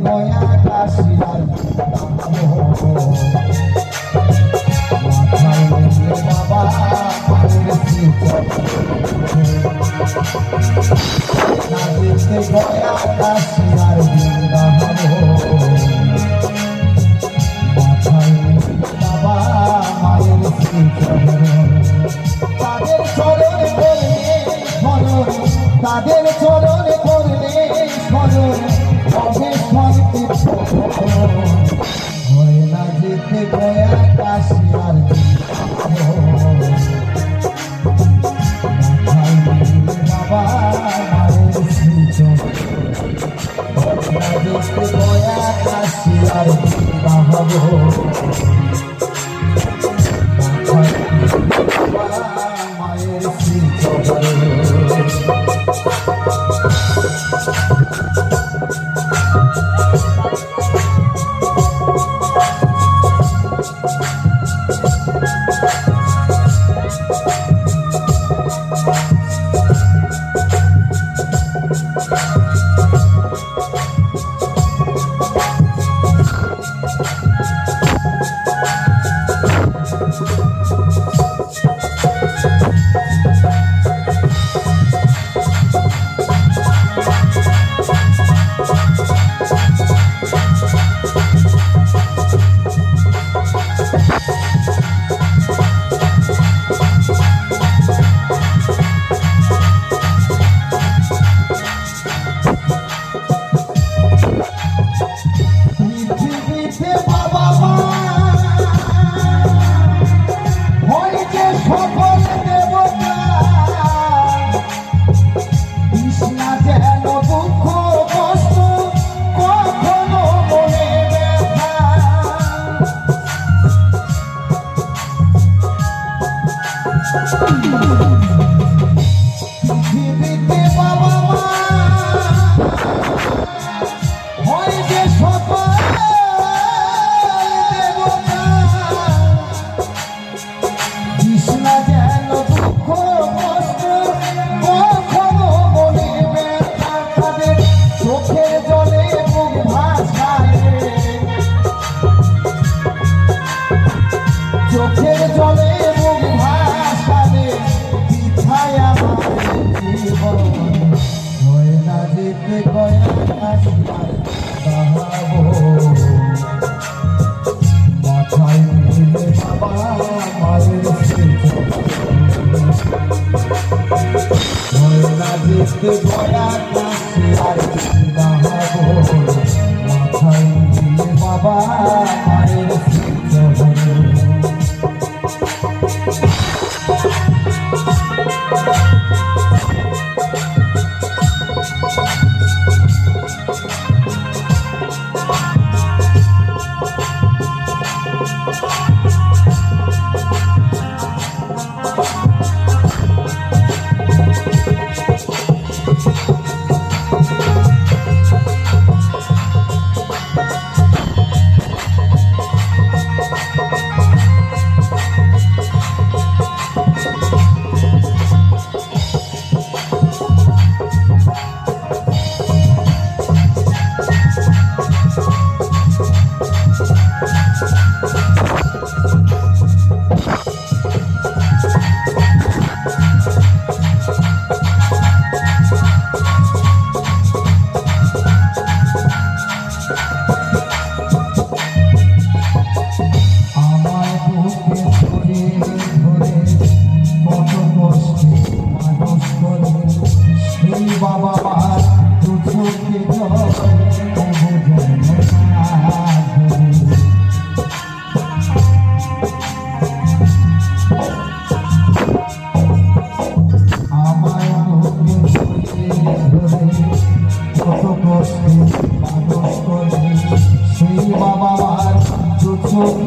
boyar. হয় না যেতে গয়া কাশি আর বাবা মায়ের সূচন যেতে গয়া কাশি আর মায়ের সূচন Good boy, I'm not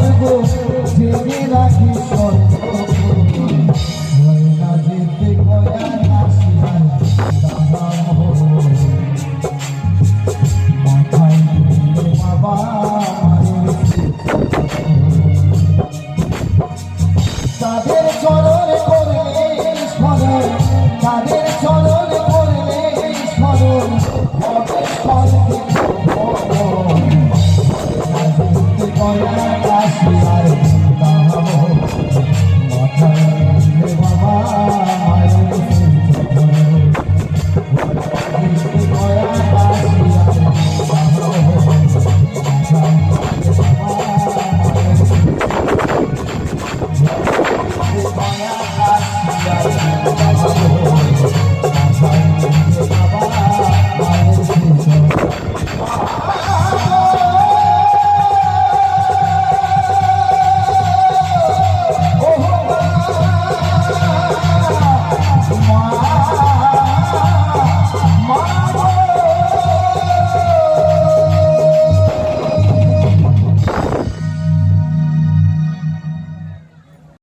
স্বর্গ জেনে রাখি স্বর্গ